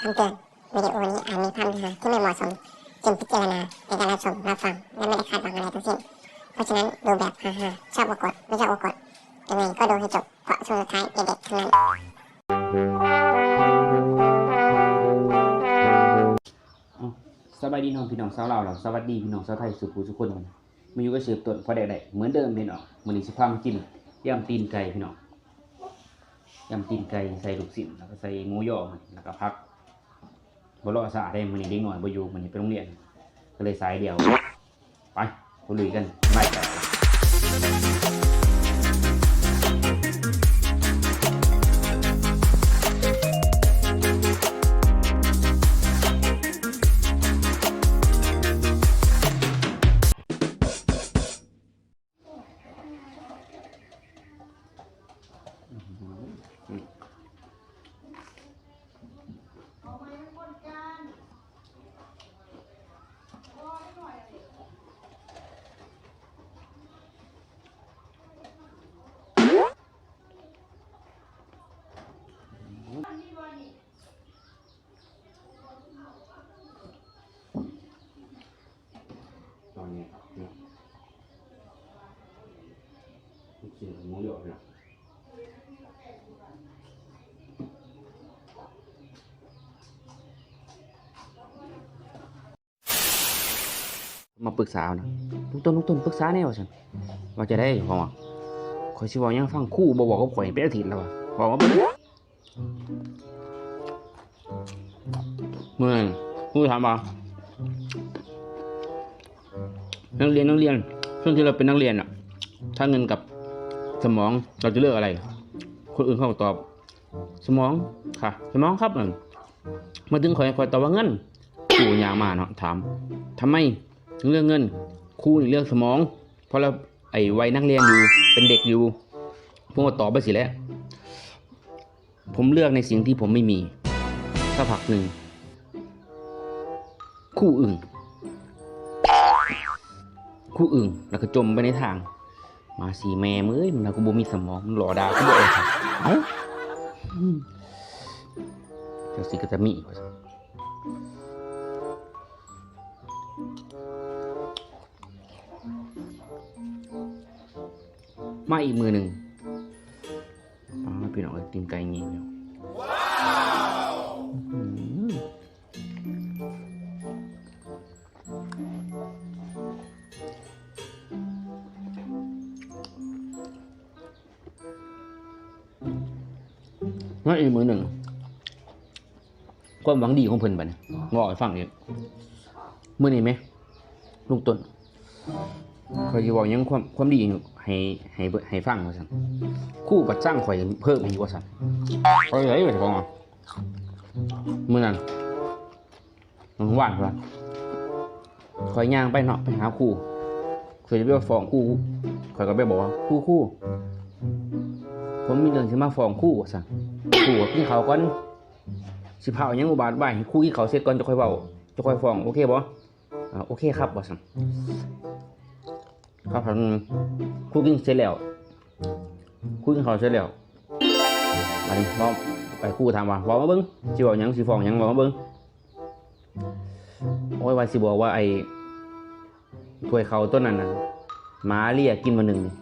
คำเตือนวิดีโอนี้อาจมีภาพเนื้อหาที่ไม่เหมาะสมจึงพิจารณาในการรับชมรับฟังและไม่ได้คาดหวังอะไรทั้งสิ้น เพราะฉะนั้นดูแบบฮ่าๆชอบก็กดไม่ชอบก็กดยังไงก็ดูให้จบเพราะช่วงสุดท้ายเด็ดๆทั้งนั้นสวัสดีน้องพี่น้องสาวเราวเราสวัสดีพี่น้องสาวไทยสุขุสุขคนวันมาอยู่กับเสือต้นพอได้ได้เหมือนเดิมพี่น้องมื้อนี้สิพามากินยำตีนไก่พี่น้องยำตีนไก่ใส่ลูกชิ้นแล้วก็ใส่หมูยอแล้วก็ผัก บ่รอสะอาดได้มื้อนี้เด็กหน่อยบ่อยู่มื้อนี้ไปโรงเรียน ก็เลยสายเดียว ไปคุยกันไม่ ลูกชิ้นกับหมูยอพี่น้องมาปรึกษานะลุงต้นลุงต้นปรึกษาแน่ว่าฉันว่าจะได้พอมาข่อยสิบอกยังฟังครู่บ่บอกกับข่อยเป็นอาทิตย์แล้วว่ะบอกมาเบิ่งเมื่อคู่ถามว่านักเรียนนักเรียนช่วงที่เราเป็นนักเรียนอะถ้าเงินกับ สมองเราจะเลือกอะไร คนอื่นเขาตอบ สมองค่ะ สมองครับมาถึงข่อยข่อยตอบว่าเงินครู่ยางมาเนาะถามทำไมถึงเรื่องเงินครูนี่เรื่องสมอง เพราะเราไอ้วัยนักเรียนอยู่เป็นเด็กอยู่ผมก็ตอบไปสิแล้วผมเลือกในสิ่งที่ผมไม่มีสักพักหนึ่ง คู่อื่นคู่อื่นแล้วก็จมไปในทาง มาสีแม่มือเอ้ยมันก็บ่มีสมองมันหล่อดาวก็บอกเลยครับเอ้าเจ้าสิก็จะมีว่าซั่นมาอีกมือหนึ่งอ๋อพี่น้องเอ้ยตีนไก่งี้เดียว มาอีกมือหนึ่งความหวังดีของเพิ่นบัดนี้บอกให้ฟังอีกมื้อนี้ไหมลุงต้นข่อยสิบอกยังความความดีให้ให้ให้ฟังว่าซั่นครู่บัดจ้างข่อยเพิ่มอีกว่าซั่นข่อยเลยว่าสิบอกว่ามื้อนั้นมันว่านว่าข่อยย่างไปเนาะไปหาคู่ข่อยจะไปฟ้องคู่ข่อยก็ไปบอกว่าคู่คู่ผมมีเรื่องสิมาฟ้องคู่ว่าซั่น คู่กินข้าวก่อนสิเอาหยังอุบาทไว้ให้ครู่กินข้าวเสร็จก่อนจะค่อยเว้าจะค่อยฟองโอเคบ่อ่าโอเคครับว่าซั่นครับผมคุกกิ้งเสร็จแล้วคุกกิ้งเขาวเสร็จแล้วอันนี้บอกไปคู่ถามว่าบอกมาเบิ้งสิบอกหยังสิฟองหยังบอกมาเบิ้งโอ้ยว่าสิบอกว่าไอ้ถ้วยเขาต้นนั้นน่ะหมาเลียกินมาหนึ่งนี่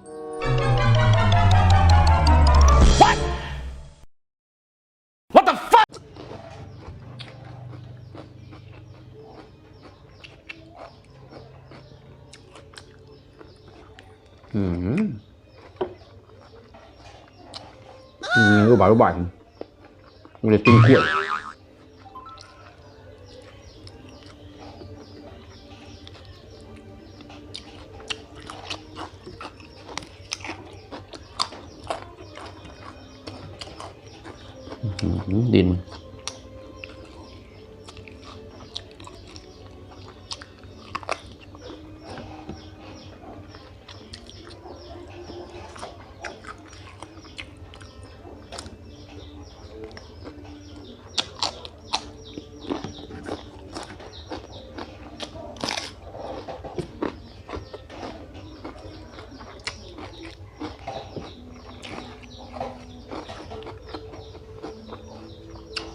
อืมอืมรู้บ่ายรู้บ่ายมันเล